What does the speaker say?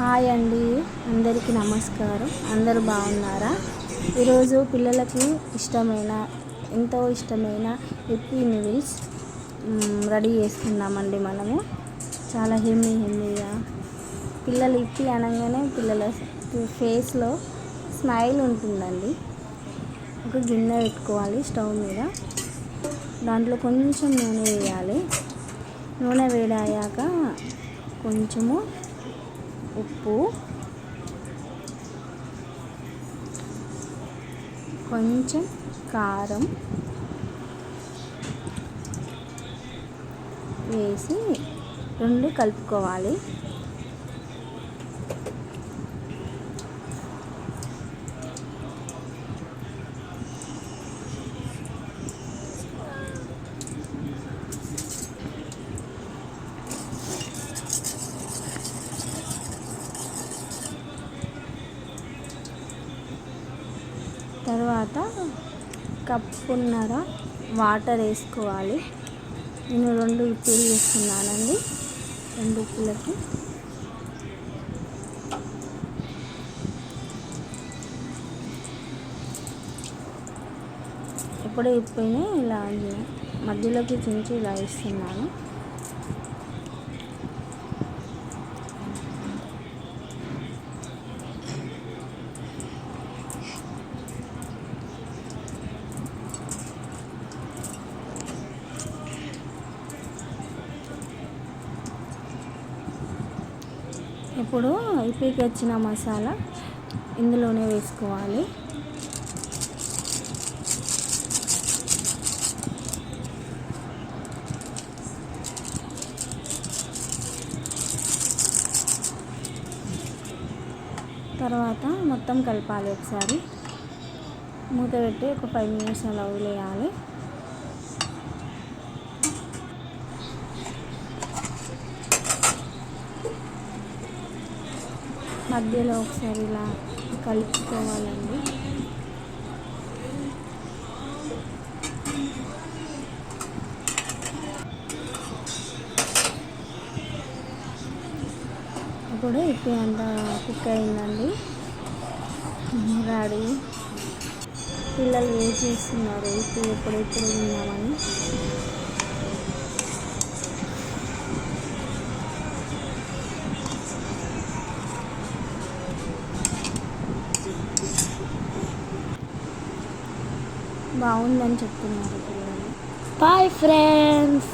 Hi అండి. అందరికీ నమస్కారం. అందరూ బాగున్నారా? ఈరోజు పిల్లలకు ఇష్టమైన ఎంతో ఇష్టమైన హెప్పీ నూడిల్స్ రెడీ చేసుకుందామండి మనము. చాలా హెమ్మీ హెమ్మీగా. పిల్లలు ఇప్పి అనగానే పిల్లల ఫేస్లో స్మైల్ ఉంటుందండి. ఒక గిన్నె పెట్టుకోవాలి స్టవ్ మీద. దాంట్లో కొంచెం నూనె వేయాలి. నూనె వేడయ్యాక కొంచెము ఉప్పు. కొంచెం కారం వేసి రెండు కలుపుకోవాలి. తర్వాత కప్పున్నర వాటర్ వేసుకోవాలి. నేను రెండు ఇప్పులు వేస్తున్నానండి రెండు ఉప్పులకి ఎప్పుడే ఇప్పుని ఇలా మధ్యలోకి చించి ఇలా వేస్తున్నాను. ఇప్పుడు ఇప్పటికి వచ్చిన మసాలా ఇందులోనే వేసుకోవాలి. తర్వాత మొత్తం కలపాలి ఒకసారి. మూత పెట్టి ఒక ఫైవ్ మినిట్స్ అలా వదిలేయాలి. మధ్యలో ఒకసారి ఇలా కలుపుకోవాలండి. ఇప్పుడు ఇప్పుడు అంతా కుక్ అయిందండి. రెడీ. పిల్లలు ఏం చేస్తున్నారు? ఇప్పుడు ఎప్పుడెప్పుడు ఉన్నామని తిన్నామని బాగుందని చెప్తున్నారు పిల్లలు. Bye friends